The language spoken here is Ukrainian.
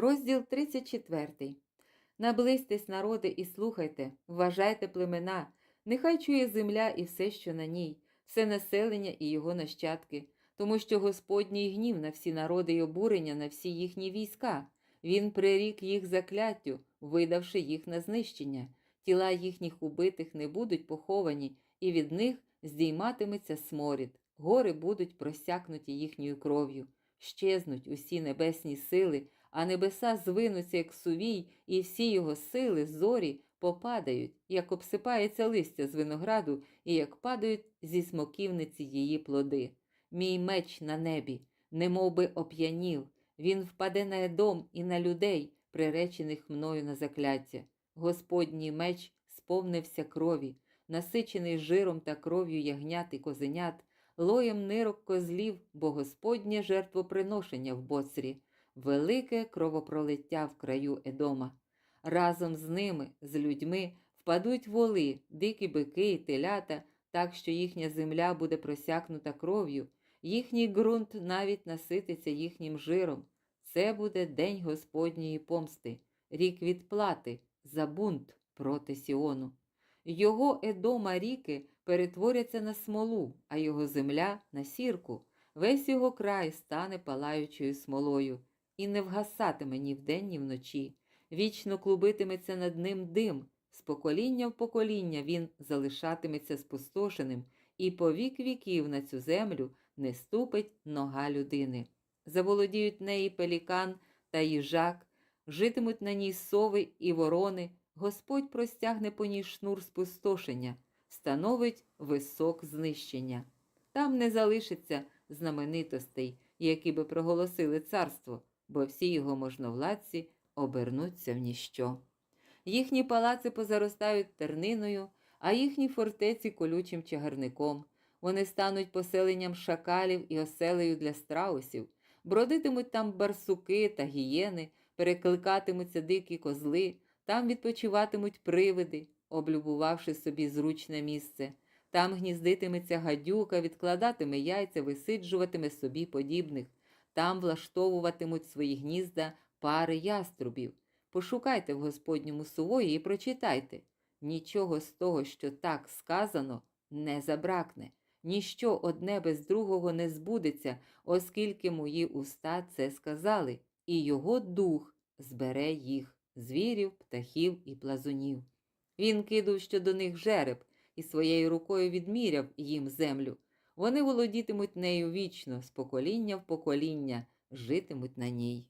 Розділ 34. Наблизьтесь, народи, і слухайте, вважайте племена, нехай чує земля і все, що на ній, все населення і його нащадки, тому що Господній гнів на всі народи й обурення на всі їхні війська. Він прирік їх закляттю, видавши їх на знищення. Тіла їхніх убитих не будуть поховані, і від них здійматиметься сморід. Гори будуть просякнуті їхньою кров'ю. Щезнуть усі небесні сили, а небеса звинуться, як сувій, і всі його сили, зорі попадають, як обсипається листя з винограду, і як падають зі смоківниці її плоди. Мій меч на небі, немов би оп'янів, він впаде на едом і на людей, приречених мною на закляття. Господній меч сповнився крові, насичений жиром та кров'ю ягнят і козенят, лоєм нирок козлів, бо Господнє жертвоприношення в боцрі, велике кровопролиття в краю Едома. Разом з ними, з людьми, впадуть воли, дикі бики і телята, так що їхня земля буде просякнута кров'ю, їхній ґрунт навіть насититься їхнім жиром. Це буде день Господньої помсти, рік відплати за бунт проти Сіону. Його Едома ріки перетворяться на смолу, а його земля на сірку. Весь його край стане палаючою смолою, і не вгасатиме ні вдень, ні вночі. Вічно клубитиметься над ним дим, з покоління в покоління він залишатиметься спустошеним, і по вік віків на цю землю не ступить нога людини. Заволодіють неї пелікан та їжак, житимуть на ній сови і ворони, Господь простягне по ній шнур спустошення, становить висок знищення. Там не залишиться знаменитостей, які би проголосили царство, бо всі його можновладці обернуться в ніщо. Їхні палаци позаростають терниною, а їхні фортеці колючим чагарником. Вони стануть поселенням шакалів і оселею для страусів, бродитимуть там барсуки та гієни, перекликатимуться дикі козли, там відпочиватимуть привиди, облюбувавши собі зручне місце. Там гніздитиметься гадюка, відкладатиме яйця, висиджуватиме собі подібних, там влаштовуватимуть свої гнізда пари яструбів. Пошукайте в Господньому сувої і прочитайте. Нічого з того, що так сказано, не забракне, ніщо одне без другого не збудеться, оскільки мої уста це сказали, і його дух збере їх, звірів, птахів і плазунів. Він кидав щодо них жереб і своєю рукою відміряв їм землю. Вони володітимуть нею вічно, з покоління в покоління, житимуть на ній.